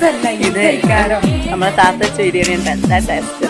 രസമല്ല ഇത്. നമ്മളെ താത്ത ചെയ്തിയാണ് ഉണ്ട് എന്താ ടേസ്റ്റ്